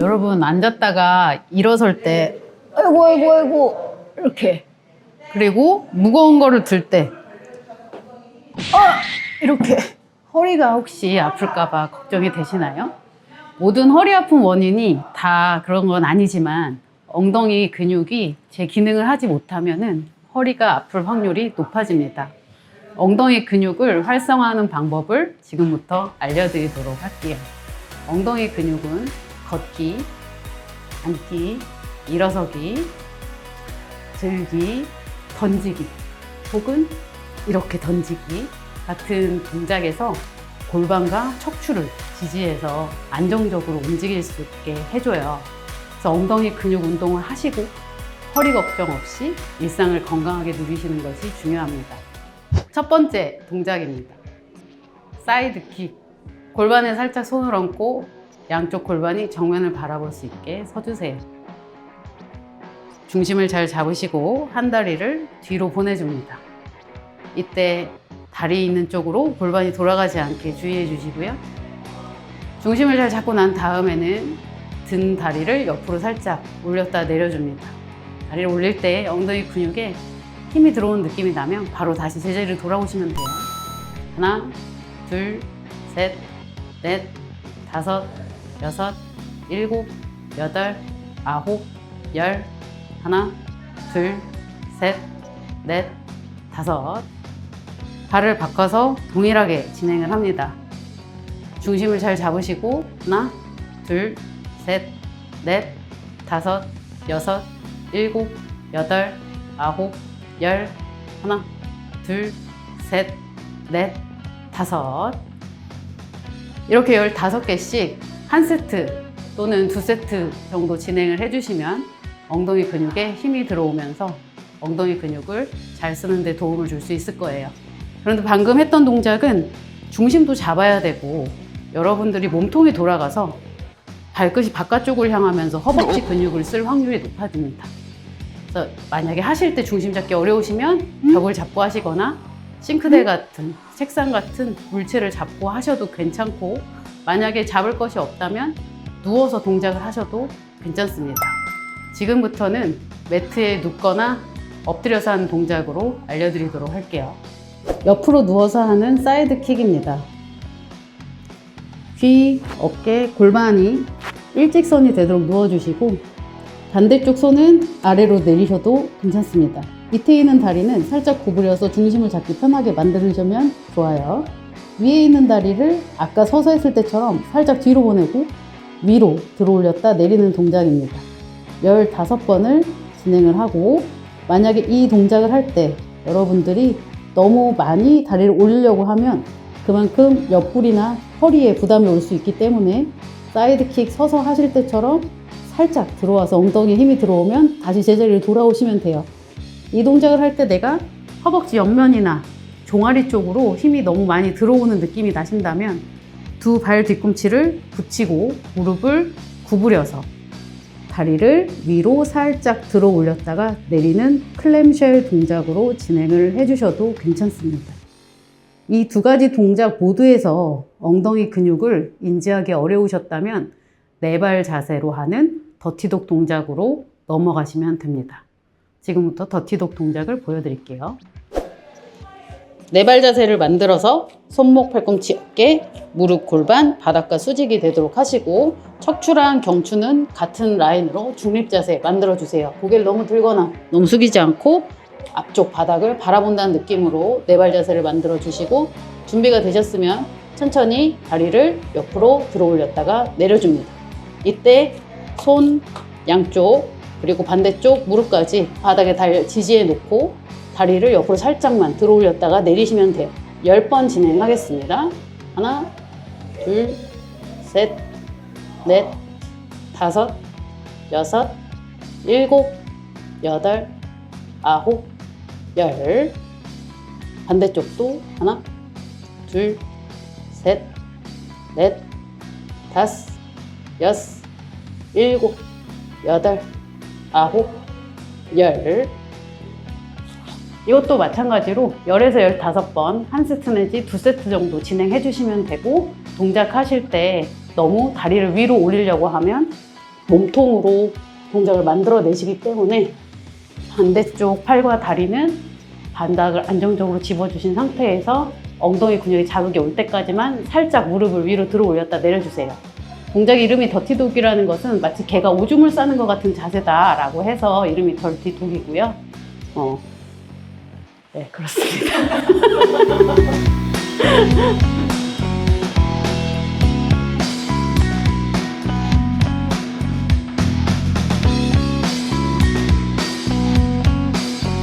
여러분 앉았다가 일어설 때 아이고 아이고 아이고 이렇게 그리고 무거운 거를 들 때 아! 이렇게 허리가 혹시 아플까 봐 걱정이 되시나요? 모든 허리 아픈 원인이 다 그런 건 아니지만 엉덩이 근육이 제 기능을 하지 못하면은 허리가 아플 확률이 높아집니다. 엉덩이 근육을 활성화하는 방법을 지금부터 알려드리도록 할게요. 엉덩이 근육은 걷기, 앉기, 일어서기, 들기, 던지기, 혹은 이렇게 던지기 같은 동작에서 골반과 척추를 지지해서 안정적으로 움직일 수 있게 해줘요. 그래서 엉덩이 근육 운동을 하시고 허리 걱정 없이 일상을 건강하게 누리시는 것이 중요합니다. 첫 번째 동작입니다. 사이드 킥. 골반에 살짝 손을 얹고 양쪽 골반이 정면을 바라볼 수 있게 서주세요. 중심을 잘 잡으시고 한 다리를 뒤로 보내줍니다. 이때 다리 있는 쪽으로 골반이 돌아가지 않게 주의해 주시고요. 중심을 잘 잡고 난 다음에는 든 다리를 옆으로 살짝 올렸다 내려줍니다. 다리를 올릴 때 엉덩이 근육에 힘이 들어오는 느낌이 나면 바로 다시 제자리로 돌아오시면 돼요. 하나, 둘, 셋, 넷, 다섯, 여섯, 일곱, 여덟, 아홉, 열. 하나, 둘, 셋, 넷, 다섯. 발을 바꿔서 동일하게 진행을 합니다. 중심을 잘 잡으시고 하나, 둘, 셋, 넷, 다섯, 여섯, 일곱, 여덟, 아홉, 열. 하나, 둘, 셋, 넷, 다섯. 이렇게 15개씩 한 세트 또는 두 세트 정도 진행을 해주시면 엉덩이 근육에 힘이 들어오면서 엉덩이 근육을 잘 쓰는데 도움을 줄 수 있을 거예요. 그런데 방금 했던 동작은 중심도 잡아야 되고 여러분들이 몸통이 돌아가서 발끝이 바깥쪽을 향하면서 허벅지 근육을 쓸 확률이 높아집니다. 그래서 만약에 하실 때 중심 잡기 어려우시면 벽을 잡고 하시거나 싱크대 같은 책상 같은 물체를 잡고 하셔도 괜찮고 만약에 잡을 것이 없다면 누워서 동작을 하셔도 괜찮습니다. 지금부터는 매트에 눕거나 엎드려서 하는 동작으로 알려드리도록 할게요. 옆으로 누워서 하는 사이드 킥입니다. 귀, 어깨, 골반이 일직선이 되도록 누워주시고 반대쪽 손은 아래로 내리셔도 괜찮습니다. 밑에 있는 다리는 살짝 구부려서 중심을 잡기 편하게 만드시면 좋아요. 위에 있는 다리를 아까 서서 했을 때처럼 살짝 뒤로 보내고 위로 들어 올렸다 내리는 동작입니다. 15번을 진행을 하고 만약에 이 동작을 할 때 여러분들이 너무 많이 다리를 올리려고 하면 그만큼 옆구리나 허리에 부담이 올 수 있기 때문에 사이드킥 서서 하실 때처럼 살짝 들어와서 엉덩이에 힘이 들어오면 다시 제자리로 돌아오시면 돼요. 이 동작을 할 때 내가 허벅지 옆면이나 종아리 쪽으로 힘이 너무 많이 들어오는 느낌이 나신다면 두 발 뒤꿈치를 붙이고 무릎을 구부려서 다리를 위로 살짝 들어 올렸다가 내리는 클램쉘 동작으로 진행을 해주셔도 괜찮습니다. 이 두 가지 동작 모두에서 엉덩이 근육을 인지하기 어려우셨다면 네 발 자세로 하는 더티독 동작으로 넘어가시면 됩니다. 지금부터 더티독 동작을 보여드릴게요. 네발 자세를 만들어서 손목, 팔꿈치, 어깨, 무릎, 골반, 바닥과 수직이 되도록 하시고 척추랑 경추는 같은 라인으로 중립 자세 만들어 주세요. 고개를 너무 들거나 너무 숙이지 않고 앞쪽 바닥을 바라본다는 느낌으로 네발 자세를 만들어 주시고 준비가 되셨으면 천천히 다리를 옆으로 들어 올렸다가 내려줍니다. 이때 손 양쪽 그리고 반대쪽 무릎까지 바닥에 달 지지해 놓고 다리를 옆으로 살짝만 들어 올렸다가 내리시면 돼요. 10번 진행하겠습니다. 하나, 둘, 셋, 넷, 다섯, 여섯, 일곱, 여덟, 아홉, 열. 반대쪽도 하나, 둘, 셋, 넷, 다섯, 여섯, 일곱, 여덟, 아홉, 열. 이것도 마찬가지로 10에서 15번 한 세트 내지 두 세트 정도 진행해 주시면 되고 동작 하실 때 너무 다리를 위로 올리려고 하면 몸통으로 동작을 만들어 내시기 때문에 반대쪽 팔과 다리는 반닥을 안정적으로 집어주신 상태에서 엉덩이 근육에 자극이 올 때까지만 살짝 무릎을 위로 들어 올렸다 내려주세요. 동작 이름이 더티독이라는 것은 마치 개가 오줌을 싸는 것 같은 자세다라고 해서 이름이 더티독이고요. 어, 네, 그렇습니다.